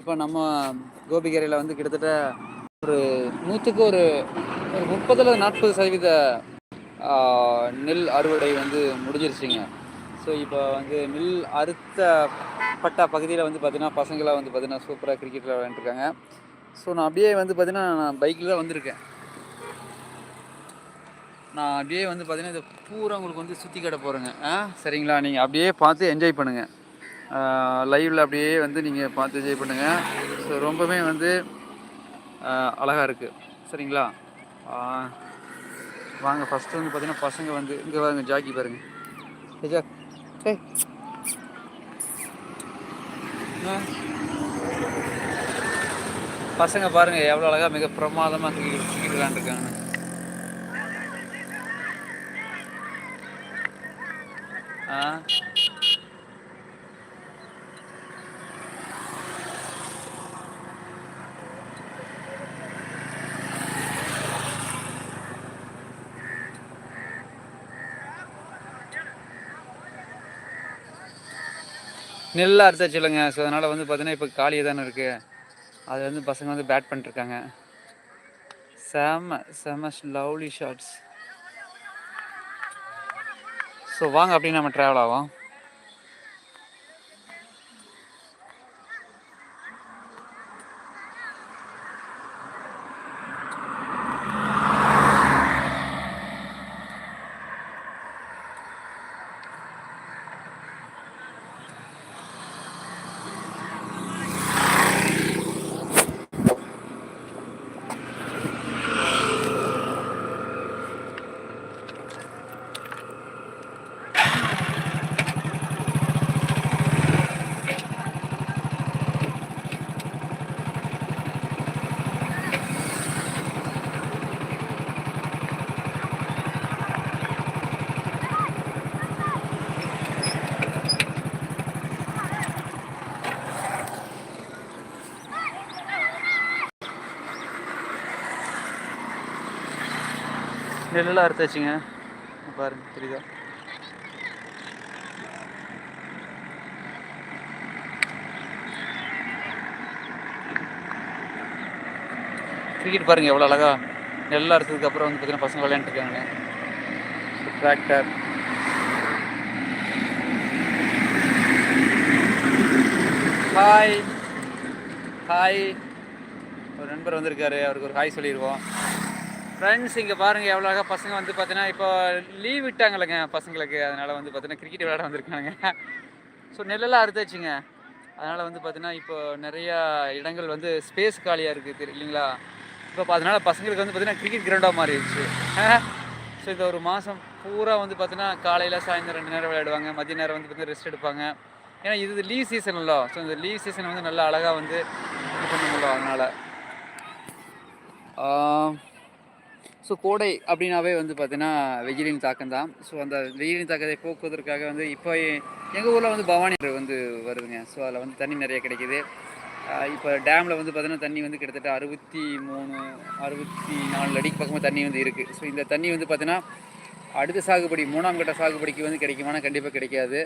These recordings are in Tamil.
இப்போ நம்ம கோபிகரையில் வந்து கிட்டத்தட்ட ஒரு நூற்றுக்கு ஒரு ஒரு முப்பதுல நாற்பது சதவீத நெல் அறுவடை வந்து முடிஞ்சிருச்சுங்க. ஸோ இப்போ வந்து நெல் அறுத்த பட்ட பகுதியில் வந்து பார்த்தீங்கன்னா பசங்களாம் வந்து பார்த்தீங்கன்னா சூப்பராக கிரிக்கெட்டில் விளையாண்டுருக்காங்க. ஸோ நான் அப்படியே வந்து பார்த்தீங்கன்னா நான் பைக்கில் தான் வந்திருக்கேன். நான் அப்படியே வந்து பார்த்தீங்கன்னா இதை பூரா உங்களுக்கு வந்து சுற்றி கடை போகிறேங்க ஆ சரிங்களா? நீங்கள் அப்படியே பார்த்து என்ஜாய் பண்ணுங்கள் லைவில் அப்படியே வந்து நீங்கள் பார்த்து என்ஜாய் பண்ணுங்கள் ஸோ ரொம்பவே வந்து அழகாக இருக்குது சரிங்களா? வாங்க ஃபஸ்ட்டு வந்து பார்த்தீங்கன்னா பசங்க வந்து இங்கே வாங்க ஜாக்கி பாருங்கள் ஏஜா ஏ பசங்க பாருங்கள் எவ்வளோ அழகாக மிக பிரமாதமாக கிரிக்கெட் கிரிக்கெட் விளாண்டுருக்காங்க ஆ. நெல்லாக அறுத்தாச்சு இல்லைங்க ஸோ அதனால் வந்து பார்த்தீங்கன்னா இப்போ காலியாக தானே இருக்குது அது வந்து பசங்க வந்து பேட் பண்ணிட்டுருக்காங்க. செம செம லவ்லி ஷார்ட்ஸ் ஸோ வாங்க அப்படின்னு நம்ம ட்ராவல் ஆகும் நெல்லெல்லாம் அறுத்தாச்சுங்க பாருங்க தெரியுதா? கிரிக்கெட் பாருங்க எவ்வளோ அழகா நெல்லாம் அறுத்ததுக்கு அப்புறம் வந்து பார்த்தீங்கன்னா பசங்க விளையாண்டுருக்காங்க. டிராக்டர் ஹாய் ஹாய் ஒரு நண்பர் வந்திருக்காரு அவருக்கு ஒரு ஹாய் சொல்லிடுவோம் ஃப்ரெண்ட்ஸ் இங்கே பாருங்கள் எவ்வளோ அழகாக பசங்க வந்து பார்த்தீங்கன்னா இப்போ லீவ் விட்டாங்கல்லங்க பசங்களுக்கு. அதனால் வந்து பார்த்தீங்கன்னா கிரிக்கெட் விளையாட வந்திருக்காங்க. ஸோ நெல்லெல்லாம் அறுத்தாச்சுங்க. அதனால் வந்து பார்த்தீங்கன்னா இப்போ நிறையா இடங்கள் வந்து ஸ்பேஸ் காலியாக இருக்குது இல்லைங்களா? இப்போ அதனால் பசங்களுக்கு வந்து பார்த்தீங்கன்னா கிரிக்கெட் கிரவுண்டாக மாறிடுச்சு. ஸோ இந்த ஒரு மாதம் பூரா வந்து பார்த்தீங்கன்னா காலையில் சாயந்தரம் ரெண்டு நேரம் விளையாடுவாங்க. மதிய நேரம் வந்து பார்த்தீங்கன்னா ரெஸ்ட் எடுப்பாங்க. ஏன்னா இது லீவ் சீசன் இல்லை. ஸோ இந்த லீவ் சீசன் வந்து நல்லா அழகாக வந்து இது பண்ணுங்களோ அதனால். ஸோ கோடை அப்படின்னாவே வந்து பார்த்தீங்கன்னா வெயிலின் தாக்கம் தான். ஸோ அந்த வெயிலின் தாக்கத்தை போக்குவதற்காக வந்து இப்போ எங்கள் ஊரில் வந்து பவானி வந்து வருதுங்க. ஸோ அதில் வந்து தண்ணி நிறைய கிடைக்கிது. இப்போ டேமில் வந்து பார்த்தீங்கன்னா தண்ணி வந்து கிட்டத்தட்ட அறுபத்தி மூணு அறுபத்தி நாலு அடிக்கு பக்கமாக தண்ணி வந்து இருக்குது ஸோ இந்த தண்ணி வந்து பார்த்தீங்கன்னா அடுத்த சாகுபடி மூணாம் கட்ட சாகுபடிக்கு வந்து கிடைக்குமானா கண்டிப்பாக கிடைக்காது.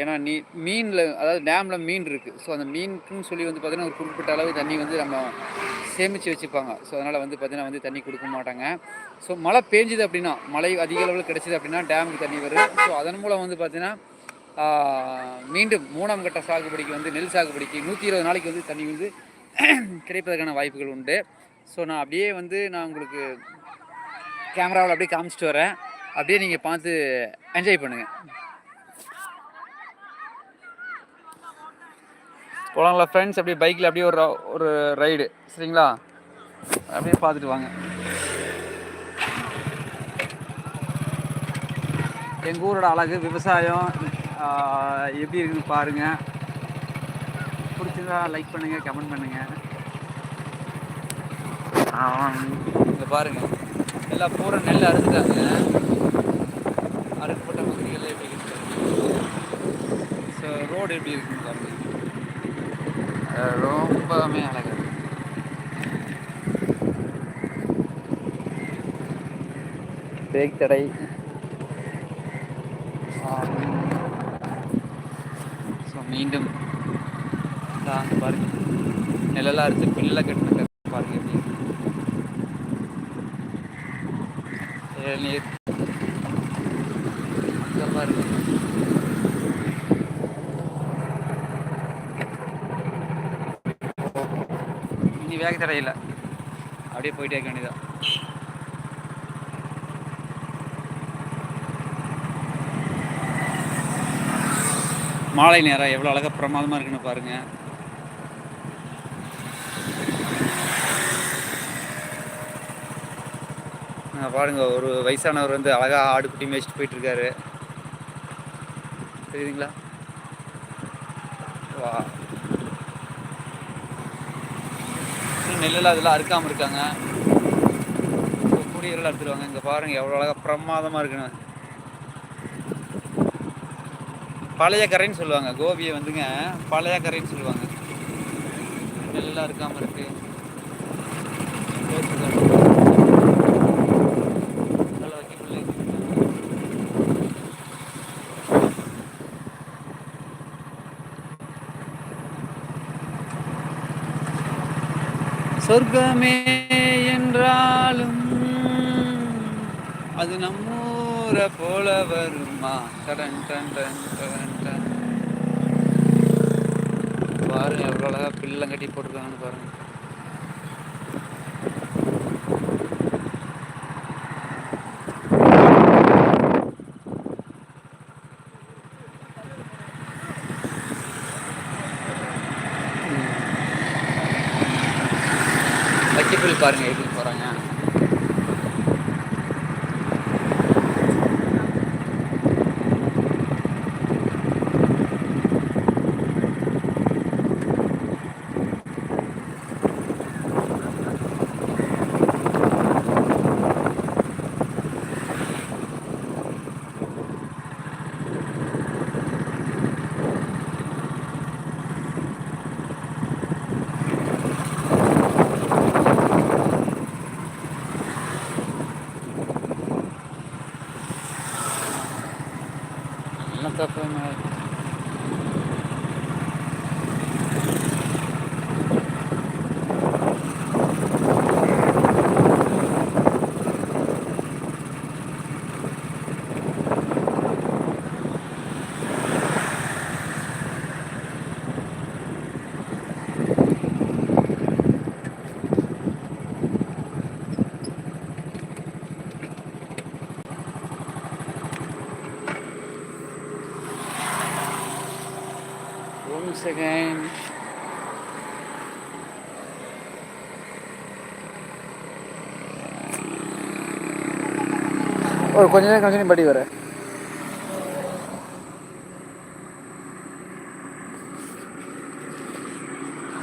ஏன்னா நீ மீனில் அதாவது டேமில் மீன் இருக்குது ஸோ அந்த மீனுக்குன்னு சொல்லி வந்து பார்த்திங்கன்னா ஒரு குறிப்பிட்ட அளவு தண்ணி வந்து நம்ம சேமித்து வச்சுப்பாங்க. ஸோ அதனால் வந்து பார்த்திங்கன்னா வந்து தண்ணி கொடுக்க மாட்டாங்க. ஸோ மழை பேஞ்சுது அப்படின்னா மழை அதிக அளவில் கிடச்சிது அப்படின்னா டேமுக்கு தண்ணி வரும். ஸோ அதன் மூலம் வந்து பார்த்திங்கன்னா மீண்டும் மூணாம் கட்ட சாகுபடிக்கு வந்து நெல் சாகுபடிக்கு நூற்றி இருபது நாளைக்கு வந்து தண்ணி வந்து கிடைப்பதற்கான வாய்ப்புகள் உண்டு. ஸோ நான் அப்படியே வந்து நான் உங்களுக்கு கேமராவில் அப்படியே காமிச்சிட்டு வரேன். அப்படியே நீங்கள் பார்த்து என்ஜாய் பண்ணுங்கள் போகலாங்களா ஃப்ரெண்ட்ஸ் அப்படியே பைக்கில் அப்படியே ஒரு ஒரு ரைடு சரிங்களா? அப்படியே பார்த்துட்டு வாங்க. எங்கள் ஊரோட அழகு விவசாயம் எப்படி இருக்குன்னு பாருங்கள் பிடிச்சிருந்தா லைக் பண்ணுங்கள் கமெண்ட் பண்ணுங்கள் இங்கே பாருங்கள் எல்லாம் பூரா நெல் அறுத்துட்டாங்க அறுக்கப்பட்ட பகுதிகளில் எப்படி இருக்கு ரோடு எப்படி இருக்குன்னு பாருங்கள் ரொம்பவே அழகாக பிரேக் தடை. ஸோ மீண்டும் பாருங்க. நிழலாக இருக்குது பில்லில் கட்டின பாருங்க எப்படி அங்கே பாருங்க. வேக தடையில் அப்படியே போயிட்டே இருக்க வேண்டியதான் மாலை நேரம் எவ்வளோ அழகாக பிரமாதமாக இருக்குன்னு பாருங்கள் பாருங்க ஒரு வயசானவர் வந்து அழகா ஆடு குட்டி மேய்ச்சிட்டு போயிட்டு இருக்காரு தெரியுதுங்களா? வா. நெல்லெல்லாம் அதெல்லாம் அறுக்காமல் இருக்காங்க. கூடியெல்லாம் எடுத்துருவாங்க இங்கே பாருங்க எவ்வளோ அழகாக பிரமாதமாக இருக்குன்னு. பழைய கரைன்னு சொல்லுவாங்க. கோபியை வந்துங்க பழைய கரைன்னு சொல்லுவாங்க. நெல்லெல்லாம் இருக்காமல் இருக்குது நல்லா வைக்கக்குள்ள சொர்க்கமே என்றாலும் அது நம்மூர போல வருமா? கடன் டன் டன் கடன் டன். பாருங்க எவ்வளோ அழகா பில்லம் கட்டி போட்டிருக்காங்கன்னு பச்சை வைக்கப்புல் பாருங்கள் எப்படி 他不来。ஒரு கொஞ்ச நேரம் கழிச்சு படி வரேன்